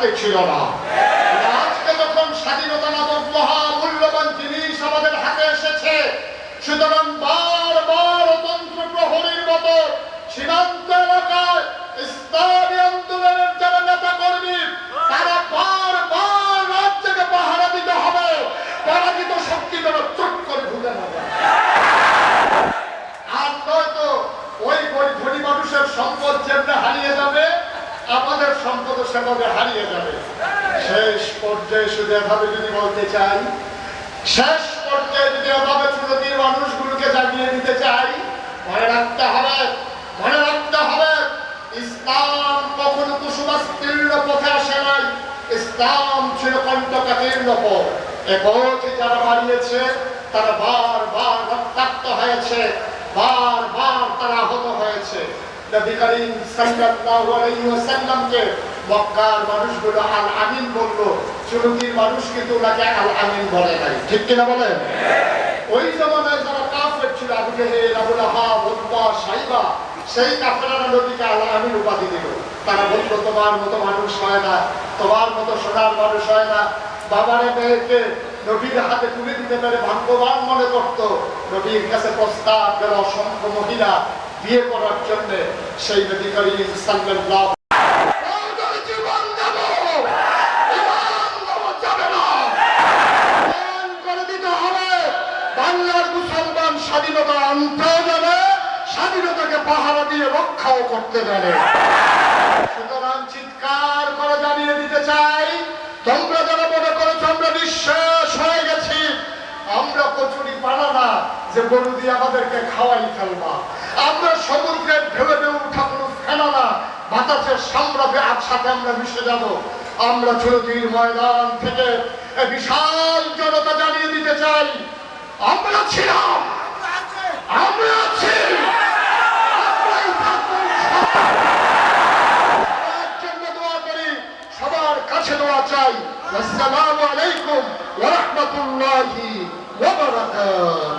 হাতে ছিল না আজকে যখন স্বাধীনতা নামক মহামূল্যবান জিনিস আমাদের হাতে এসেছে সুতরাং বারবার তন্ত্র প্রহরীর মতো সীমান্ত এলাকায় ইসলামী আন্দোলনের যারা নেতা কর্মী তারা বারবার রাজ্যকে পাহারা দিতে হবে পরাজিত শক্তি যেন চুপ করে ঢুকে না যায়। আর নয়তো ওই গরিব ধনী মানুষের সম্পদ যেমনি হারিয়ে যাবে আমাদের সম্পদ সেভাবে হারিয়ে যাবে। শেষ পর্যায়ে শুধু এভাবে যদি বলতে চাই, শেষ পর্যায়ে যদি এভাবে ছোটদের মানুষগুলোকে জাগিয়ে দিতে চাই, মনে রাখতে হবে, মনে রাখতে হবে, ইসলাম কখনো কুসুমাস্তীর্ণ পথে আসে নাই। ইসলাম ছিল কণ্টকাতীর্ণ পথ। এ পথে যারা বাড়িয়েছে তারা বার বার রক্তাক্ত হয়েছে বার বার তারা আহত হয়েছে নবী করিম সাল্লাল্লাহু আলাইহি ওয়াসাল্লামকে মক্কার মানুষগুলো আল আমিন বলল চুরুকির মানুষ কিন্তু ওনাকে আল আমিন বলে নাই। ঠিক কিনা বলেন? ওই জমানায় যারা কাফের ছিল Abu Jahl Abu Lahab Utba Shaiba সেই কাফেরা নবীকে আল আমিন উপাধি দিল। তারা বলল তোমার মতো মানুষ হয় না তোমার মতো সোনার মানুষ হয় না। বাবারে মেয়েকে নবীর হাতে তুলে দিতে পেরে ভাগ্যবান মনে করত। নবীর কাছে প্রস্তাব গেল অসংখ্য মহিলা বিয়ে করার জন্য সেই নবী করিম মুসলমান স্বাধীনতা আনতেও যাবে, স্বাধীনতাকে পাহারা দিয়ে রক্ষাও করতে যাবে সুতরাং চিৎকার করে জানিয়ে দিতে চাই তোমরা যারা মনে করেছ আমরা নিঃশ্বাস হয়ে গেছি আমরা কচুরি পানা না যে গরু দিয়ে আমাদেরকে খাওয়াই ফেলবা। আমরা সমুদ্রের ঢেলে ঢেউ উঠা কোনো ফেনা না। বাতাসের সাম্রাজ্যে একসাথে আমরা মিশে যাব। আমরা চুরতির ময়দান থেকে বিশাল জনতা জানিয়ে দিতে চাই, আমরা ছিলাম। আমরা আছি। সবার কাছে দোয়া চাই। আসসালামু আলাইকুম ওয়া রাহমাতুল্লাহি ওয়া বারাকাতুহু।